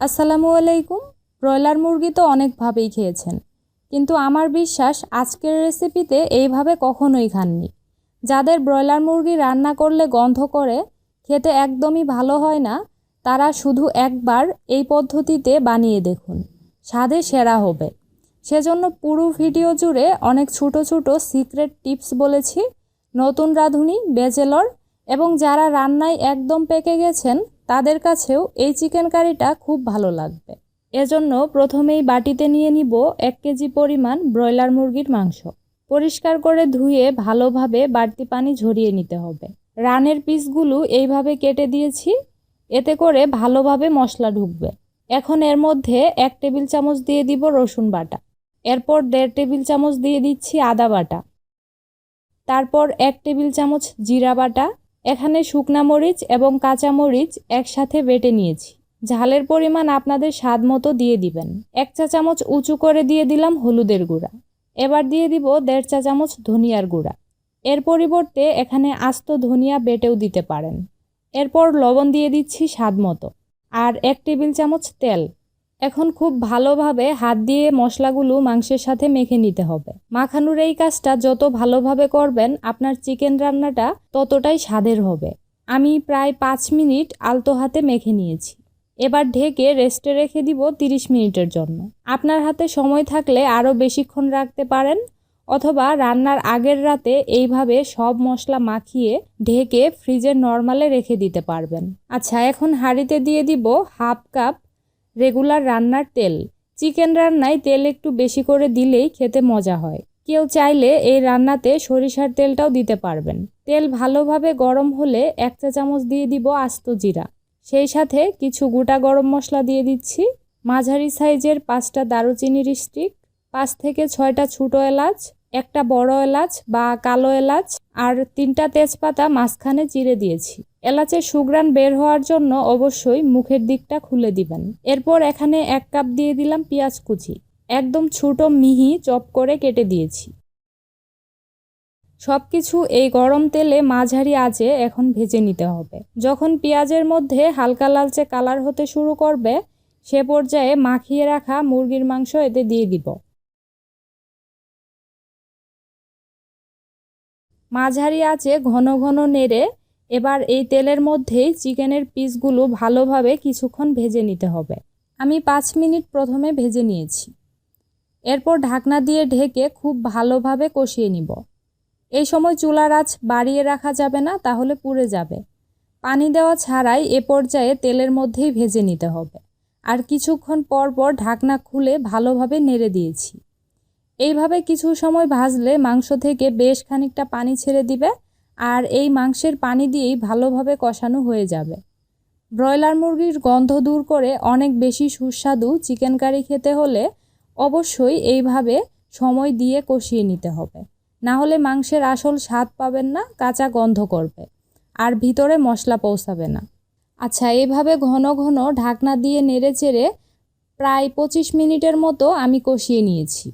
আসসালামু আলাইকুম। ব্রয়লার মুরগি তো অনেকভাবেই খেয়েছেন। কিন্তু আমার বিশ্বাস আজকের রেসিপিতে এইভাবে কখনোই খাননি। যাদের ব্রয়লার মুরগি রান্না করলে গন্ধ করে, খেতে একদমই ভালো হয় না, তারা শুধু একবার এই পদ্ধতিতে বানিয়ে দেখুন। স্বাদে সেরা হবে। সেজন্য পুরো ভিডিও জুড়ে অনেক ছোটো ছোটো সিক্রেট টিপস বলেছি। নতুন রাঁধুনি, বেজেলর এবং যারা রান্নায় একদম পেকে গেছেন তাদের কাছেও এই চিকেন কারিটা খুব ভালো লাগবে। এজন্য প্রথমেই বাটিতে নিয়ে নিব এক কেজি পরিমাণ ব্রয়লার মুরগির মাংস। পরিষ্কার করে ধুয়ে ভালোভাবে বাড়তি পানি ঝরিয়ে নিতে হবে। রানের পিসগুলো এইভাবে কেটে দিয়েছি, এতে করে ভালোভাবে মশলা ঢুকবে। এখন এর মধ্যে এক টেবিল চামচ দিয়ে দিব রসুন বাটা। এরপর দেড় টেবিল চামচ দিয়ে দিচ্ছি আদা বাটা। তারপর এক টেবিল চামচ জিরা বাটা। এখানে শুকনা মরিচ এবং কাঁচা মরিচ একসাথে বেটে নিয়েছি। ঝালের পরিমাণ আপনাদের স্বাদ মতো দিয়ে দিবেন। এক চা চামচ উঁচু করে দিয়ে দিলাম হলুদের গুঁড়া। এবার দিয়ে দিব দেড় চা চামচ ধনিয়ার গুঁড়া। এর পরিবর্তে এখানে আস্ত ধনিয়া বেটেও দিতে পারেন। এরপর লবণ দিয়ে দিচ্ছি স্বাদ মতো। আর এক টেবিল চামচ তেল। এখন খুব ভালোভাবে হাত দিয়ে মশলাগুলো মাংসের সাথে মেখে নিতে হবে। মাখানোর এই কাজটা যত ভালোভাবে করবেন, আপনার চিকেন রান্নাটা ততটাই স্বাদের হবে। আমি প্রায় পাঁচ মিনিট আলতো হাতে মেখে নিয়েছি। এবার ঢেকে রেস্টে রেখে দিব তিরিশ মিনিটের জন্য। আপনার হাতে সময় থাকলে আরও বেশিক্ষণ রাখতে পারেন, অথবা রান্নার আগের রাতে এইভাবে সব মশলা মাখিয়ে ঢেকে ফ্রিজে নর্মালে রেখে দিতে পারবেন। আচ্ছা এখন হাঁড়িতে দিয়ে দিব হাফ কাপ রেগুলার রান্নার তেল। চিকেন রান্নায় তেল একটু বেশি করে দিলেই খেতে মজা হয়। কেউ চাইলে এই রান্নাতে সরিষার তেলটাও দিতে পারবেন। তেল ভালোভাবে গরম হলে এক চা চামচ দিয়ে দিব আস্ত জিরা। সেই সাথে কিছু গোটা গরম মশলা দিয়ে দিচ্ছি। মাঝারি সাইজের পাঁচটা দারুচিনির স্টিক, পাঁচ থেকে ছয়টা ছোটো এলাচ একটা বড় এলাচ বা কালো এলাচ আর তিনটা তেজপাতা মাঝখানে চিড়ে দিয়েছি। এলাচের সুগ্রান বের হওয়ার জন্য অবশ্যই মুখের দিকটা খুলে দিবেন। এরপর এখানে এক কাপ দিয়ে দিলাম পেঁয়াজ কুচি। একদম ছোট মিহি চপ করে কেটে দিয়েছি। সব কিছু এই গরম তেলে মাঝারি আঁচে এখন ভেজে নিতে হবে। যখন পেঁয়াজের মধ্যে হালকা লালচে কালার হতে শুরু করবে, সে পর্যায়ে মাখিয়ে রাখা মুরগির মাংস এতে দিয়ে দিব। মাঝারি আঁচে ঘন ঘন নেড়ে এবার এই তেলের মধ্যেই চিকেনের পিসগুলো ভালোভাবে কিছুক্ষণ ভেজে নিতে হবে। আমি পাঁচ মিনিট প্রথমে ভেজে নিয়েছি। এরপর ঢাকনা দিয়ে ঢেকে খুব ভালোভাবে কষিয়ে নিব। এই সময় চুলার আঁচ বাড়িয়ে রাখা যাবে না, তাহলে পুড়ে যাবে। পানি দেওয়া ছাড়াই এ পর্যায়ে তেলের মধ্যেই ভেজে নিতে হবে। আর কিছুক্ষণ পর পর ঢাকনা খুলে ভালোভাবে নেড়ে দিয়েছি। এইভাবে কিছু সময় ভাজলে মাংস থেকে বেশ খানিকটা পানি ছেড়ে দিবে আর এই মাংসের পানি দিয়েই ভালোভাবে কষানো হয়ে যাবে। ব্রয়লার মুরগির গন্ধ দূর করে অনেক বেশি সুস্বাদু চিকেন কারি খেতে হলে অবশ্যই এইভাবে সময় দিয়ে কষিয়ে নিতে হবে। না হলে মাংসের আসল স্বাদ পাবেন না, কাঁচা গন্ধ করবে আর ভিতরে মশলা পৌঁছাবে না। আচ্ছা এইভাবে ঘন ঘন ঢাকনা দিয়ে নেড়ে চেড়ে প্রায় পঁচিশ মিনিটের মতো আমি কষিয়ে নিয়েছি।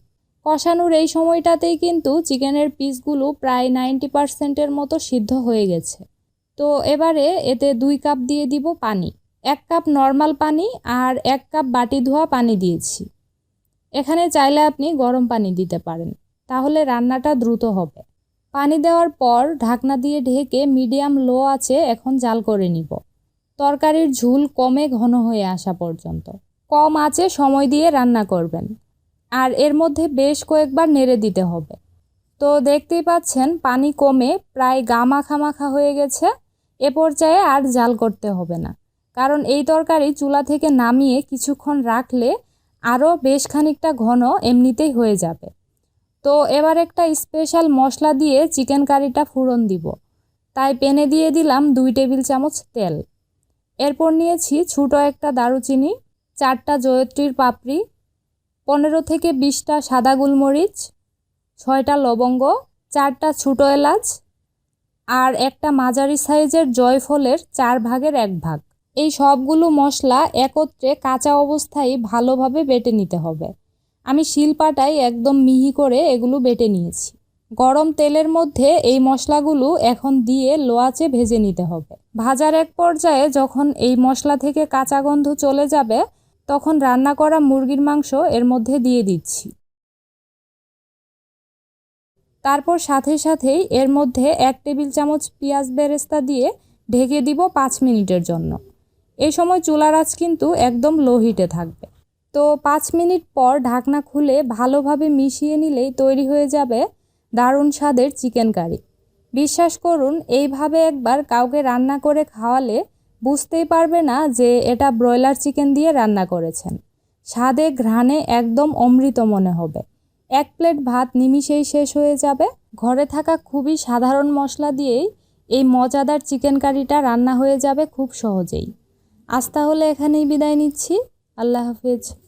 কষানোর এই সময়টাতেই কিন্তু চিকেনের পিসগুলো প্রায় নাইনটি পারসেন্টের মতো সিদ্ধ হয়ে গেছে। তো এবারে এতে দুই কাপ দিয়ে দিব পানি, এক কাপ নর্মাল পানি আর এক কাপ বাটি ধোয়া পানি দিয়েছি। এখানে চাইলে আপনি গরম পানি দিতে পারেন, তাহলে রান্নাটা দ্রুত হবে। পানি দেওয়ার পর ঢাকনা দিয়ে ঢেকে মিডিয়াম লো আছে এখন জাল করে নিব। তরকারির ঝুল কমে ঘন হয়ে আসা পর্যন্ত। কম আছে সময় দিয়ে রান্না করবেন। আর এর মধ্যে বেশ কয়েকবার নেড়ে দিতে হবে। তো দেখতেই পাচ্ছেন, পানি কমে প্রায় গা মাখা মাখা হয়ে গেছে। এ পর্যায়ে আর জাল করতে হবে না। কারণ এই তরকারি চুলা থেকে নামিয়ে কিছুক্ষণ রাখলে আরও বেশ খানিকটা ঘন এমনিতেই হয়ে যাবে। তো এবার একটা স্পেশাল মশলা দিয়ে চিকেন কারিটা ফুরন দিব। তাই পেনে দিয়ে দিলাম দুই টেবিল চামচ তেল। এরপর নিয়েছি ছোটো একটা দারুচিনি, চারটা জয়ত্রীর পাপড়ি পনেরো থেকে বিশটা সাদা গোলমরিচ, ছয়টা লবঙ্গ, চারটা ছোটো এলাচ আর একটা মাঝারি সাইজের জয়ফলের চার ভাগের এক ভাগ। এই সবগুলো মশলা একত্রে কাঁচা অবস্থায় ভালোভাবে বেটে নিতে হবে। আমি শিলপাটায় একদম মিহি করে এগুলো বেটে নিয়েছি। গরম তেলের মধ্যে এই মশলাগুলো এখন দিয়ে লোয়াচে ভেজে নিতে হবে। ভাজার এক পর্যায়ে যখন এই মশলা থেকে কাঁচা গন্ধ চলে যাবে তখন রান্না করা মুরগির মাংস এর মধ্যে দিয়ে দিচ্ছি। তারপর সাথে সাথেই এর মধ্যে এক টেবিল চামচ পেঁয়াজ বেরেস্তা দিয়ে ঢেকে দিব পাঁচ মিনিটের জন্য। এই সময় চুলার আঁচ কিন্তু একদম লো হিটে থাকবে। তো পাঁচ মিনিট পর ঢাকনা খুলে ভালোভাবে মিশিয়ে নিলেই তৈরি হয়ে যাবে দারুণ স্বাদের চিকেন কারি। বিশ্বাস করুন, এইভাবে একবার কাউকে রান্না করে খাওয়ালে বুঝতেই পারবে না যে এটা ব্রয়লার চিকেন দিয়ে রান্না করেছেন। স্বাদে ঘ্রাণে একদম অমৃত মনে হবে। এক প্লেট ভাত নিমিষেই শেষ হয়ে যাবে। ঘরে থাকা খুবই সাধারণ মশলা দিয়েই এই মজাদার চিকেন কারিটা রান্না হয়ে যাবে খুব সহজেই। আজ তাহলে এখানেই বিদায় নিচ্ছি। আল্লাহ হাফেজ।